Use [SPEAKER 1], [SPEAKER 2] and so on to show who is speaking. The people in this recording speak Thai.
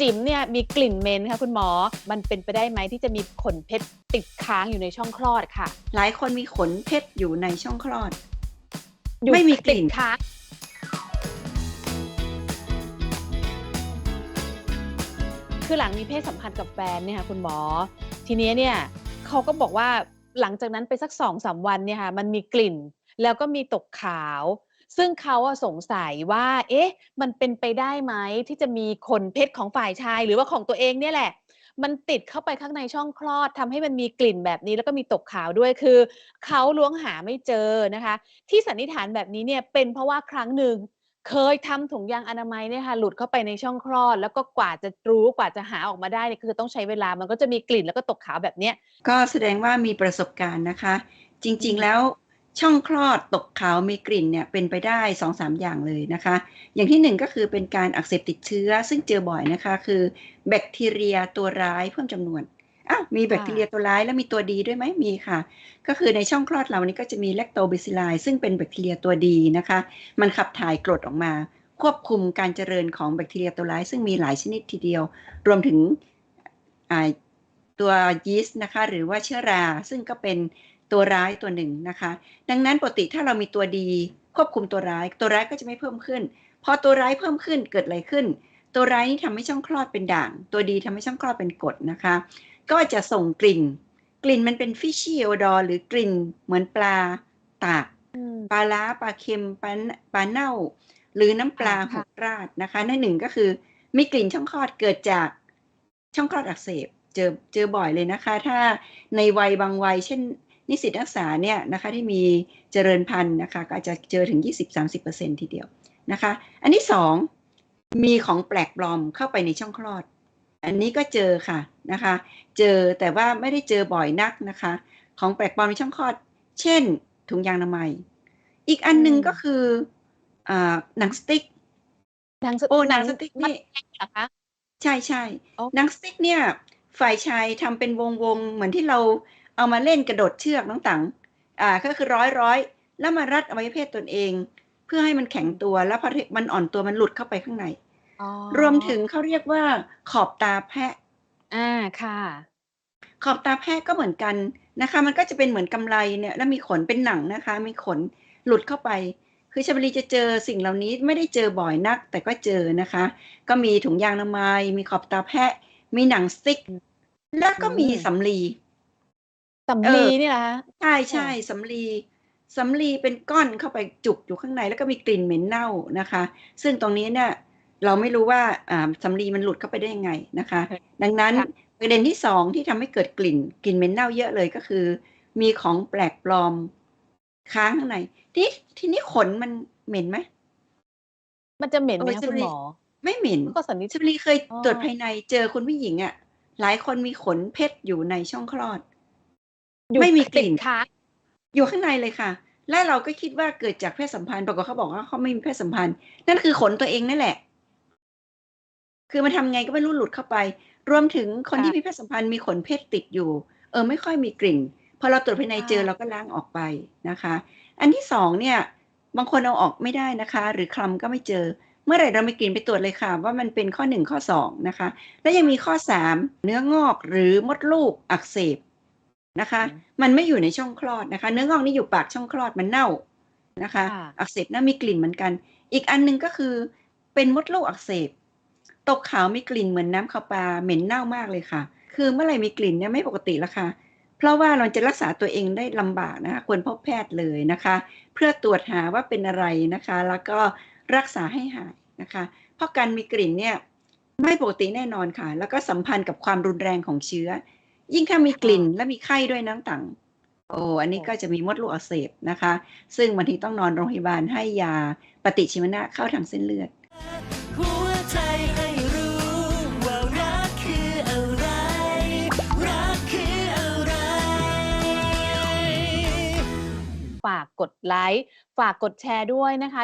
[SPEAKER 1] จิ๋มเนี่ยมีกลิ่นเหม็นค่ะคุณหมอ มันเป็นไปได้ไหมที่จะมีขนเพชรติดค้างอยู่ในช่องคลอดค่ะ
[SPEAKER 2] หลายคนมีขนเพชรอยู่ในช่องคลอด
[SPEAKER 1] อยู่
[SPEAKER 2] ไม่มีกลิ่น
[SPEAKER 1] ติดค้างคือหลังมีเพศสัมพันธ์กับแฟนเนี่ยค่ะคุณหมอ ทีนี้เนี่ยเขาก็บอกว่าหลังจากนั้นไปสักสองสามวันเนี่ยค่ะมันมีกลิ่น แล้วก็มีตกขาว ซึ่งเขาอะสงสัยว่า เอ๊ะ มันเป็นไปได้ไหมที่จะมีขนเพชรของฝ่ายชาย หรือว่าของตัวเองเนี่ยแหละ มันติดเข้าไปข้างในช่องคลอดทำให้มันมีกลิ่นแบบนี้ แล้วก็มีตกขาวด้วยคือเขาล้วงหาไม่เจอนะคะ ที่สันนิษฐานแบบนี้เนี่ยเป็นเพราะว่าครั้งหนึ่งเคยทำถุงยางอนามัยเนี่ยค่ะหลุดเข้าไปในช่องคลอด แล้วก็กว่าจะรู้กว่าจะหาออกมาได้เนี่ยคือต้องใช้เวลามันก็จะมีกลิ่นแล้วก็ตกขาวแบบเนี้ย
[SPEAKER 2] ก็แสดงว่ามีประสบการณ์นะคะ จริงๆแล้ว ช่องคลอดตกขาวมีกลิ่นเนี่ยเป็นไปได้สองสามอย่างเลยนะคะ อย่างที่หนึ่งก็คือเป็นการอักเสบติดเชื้อ ซึ่งเจอบ่อยนะคะ คือแบคทีเรียตัวร้ายเพิ่มจำนวนอ้าวมีแบคทีเรียตัวร้ายแล้วมีตัวดีด้วยไหมมีค่ะ ก็คือในช่องคลอดเรานี่ก็จะมีแลคโตบิซิลซึ่งเป็นแบคทีเรียตัวดีนะคะ มันขับถ่ายกรดออกมา ควบคุมการเจริญของแบคทีเรียตัวร้าย ซึ่งมีหลายชนิดทีเดียว รวมถึงตัวยีสต์นะคะ หรือว่าเชื้อราซึ่งก็เป็น ตัวร้ายตัวหนึ่งนะคะ ดังนั้นปกติถ้าเรามีตัวดีควบคุมตัวร้าย ตัวร้ายก็จะไม่เพิ่มขึ้น พอตัวร้ายเพิ่มขึ้นเกิดอะไรขึ้น ตัวร้ายนี่ทำให้ช่องคลอดเป็นด่าง ตัวดีทำให้ช่องคลอดเป็นกรดนะคะ ก็จะส่งกลิ่น กลิ่นมันเป็นฟิชชี่โอดอหรือกลิ่นเหมือนปลาตาก
[SPEAKER 1] อืม
[SPEAKER 2] ปลาล้าปลาเค็มปลาปลาเน่า หรือน้ำปลาห
[SPEAKER 1] ค่ะ
[SPEAKER 2] กราดนะคะนั่นหนึ่งก็คือมีกลิ่นช่องคลอดเกิดจากช่องคลอดอักเสบ เจอเจอบ่อยเลยนะคะ ถ้าในวัยบางวัยเช่น นิสิตนักศึกษาเนี่ยนะคะที่มีเจริญพันธุ์นะคะก็อาจจะเจอถึง 20-30%ทีเดียวนะคะ อันที่สองมีของแปลกปลอมเข้าไปในช่องคลอด อันนี้ก็เจอค่ะนะคะ เจอแต่ว่าไม่ได้เจอบ่อยนักนะคะ ของแปลกปลอมในช่องคลอด เช่น ถุงยางอนามัย อีกอันหนึ่ง
[SPEAKER 1] อืม
[SPEAKER 2] ก็คืออ่าหนังสติ๊ก
[SPEAKER 1] หนังส
[SPEAKER 2] โอ้หนังสติ๊กนี่
[SPEAKER 1] มัดแข็งเหรอคะ
[SPEAKER 2] ใช่ใช่
[SPEAKER 1] อ๋อ
[SPEAKER 2] หนังสติ๊กเนี่ยฝ่ายชายทำเป็นวงวงๆเหมือนที่เรา เอามาเล่นกระโดดเชือกน้องตังอ่าก็คือร้อยร้อยแล้วมารัดอวัยวะเพศตนเอง เพื่อให้มันแข็งตัวแล้วพอมันอ่อนตัวมันหลุดเข้าไปข้างใน
[SPEAKER 1] อ๋อ
[SPEAKER 2] รวมถึงเขาเรียกว่าขอบตาแพะ
[SPEAKER 1] อ่าค่ะ
[SPEAKER 2] ขอบตาแพะก็เหมือนกันนะคะ มันก็จะเป็นเหมือนกำไลเนี่ยแล้วมีขนเป็นหนังนะคะ มีขนหลุดเข้าไป คือชาบรีจะเจอสิ่งเหล่านี้ไม่ได้เจอบ่อยนัก แต่ก็เจอนะคะ ก็มีถุงยางอนามัยมีขอบตาแพะ มีหนังสติ๊ก แล้วก็มี
[SPEAKER 1] อืม
[SPEAKER 2] สำลี
[SPEAKER 1] สำลีนี่แหละ
[SPEAKER 2] ใช่ใช่สำลีสำลีเป็นก้อนเข้าไปจุกอยู่ข้างใน แล้วก็มีกลิ่นเหม็นเน่านะคะ ซึ่งตรงนี้เนี่ยเราไม่รู้ว่าอ่าสำลีมันหลุดเข้าไปได้ยังไงนะคะ ดังนั้น
[SPEAKER 1] ค่ะ
[SPEAKER 2] ประเด็นที่สองที่ทำให้เกิดกลิ่นกลิ่นเหม็นเน่าเยอะเลยก็คือ มีของแปลกปลอมค้างข้างในที่ทีนี้ขนมันเหม็นไหม
[SPEAKER 1] มันจะเหม็นไหม
[SPEAKER 2] เออ
[SPEAKER 1] คะ
[SPEAKER 2] จะ
[SPEAKER 1] คุณ
[SPEAKER 2] มี
[SPEAKER 1] หมอ
[SPEAKER 2] ไม่เหม็น
[SPEAKER 1] ก็สันนิษ
[SPEAKER 2] ช
[SPEAKER 1] ฐาน
[SPEAKER 2] ลีเคย
[SPEAKER 1] อ๋อ
[SPEAKER 2] ตรวจภายในเจอคุณผู้หญิงอะหลายคนมีขนเพชรอยู่ในช่องคลอด
[SPEAKER 1] อยู่
[SPEAKER 2] ไม่มีกลิ่น
[SPEAKER 1] ติดค้าง
[SPEAKER 2] อยู่ข้างในเลยค่ะ และเราก็คิดว่าเกิดจากเพศสัมพันธ์ปรากฏเขาบอกว่าเขาไม่มีเพศสัมพันธ์ นั่นคือขนตัวเองนั่นแหละ คือมันทำไงก็ไม่รู้หลุดเข้าไป รวมถึงคนที่มีเพศสัมพันธ์มีขนเพศติดอยู่ เออ ไม่ค่อยมีกลิ่นพอเราตรวจภายในเจอเราก็ล้างออกไปนะคะ อันที่สองเนี่ย บางคนเอาออกไม่ได้นะคะ หรือคลำก็ไม่เจอ เมื่อไหร่เรามีกลิ่นไปตรวจเลยค่ะ ว่ามันเป็นข้อหนึ่งข้อสองนะคะ และยังมีข้อสามเนื้องอกหรือมดลูกอักเสบ นะคะ มันไม่อยู่ในช่องคลอดนะคะ เนื้องอกนี่อยู่ปากช่องคลอดมันเน่านะคะ
[SPEAKER 1] ค่ะ
[SPEAKER 2] อักเสบน่ามีกลิ่นเหมือนกัน อีกอันหนึงก็คือเป็นมดลูกอักเสบ ตกขาวมีกลิ่นเหมือนน้ำขาวปลาเหม็นเน่ามากเลยค่ะ คือเมื่อไหร่มีกลิ่นเนี่ยไม่ปกติแล้วค่ะ เพราะว่าเราจะรักษาตัวเองได้ลำบากนะคะควรพบแพทย์เลยนะคะ เพื่อตรวจหาว่าเป็นอะไรนะคะ แล้วก็รักษาให้หายนะคะ เพราะการมีกลิ่นเนี่ยไม่ปกติแน่นอนค่ะ แล้วก็สัมพันธ์กับความรุนแรงของเชื้อ ยิ่งถ้ามีกลิ่นและมีไข้ด้วยน้ำต่างโอ้อันนี้ก็จะมีมดลูกอักเสบนะคะ ซึ่งบางทีต้องนอนโรงพยาบาลให้ยาปฏิชีวนะเข้าทางเส้นเลือด
[SPEAKER 3] หัวใจให้รู้ว่ารักคืออะไรรักคืออะไร
[SPEAKER 1] ฝากกดไลค์ ฝากกดแชร์ด้วยนะคะ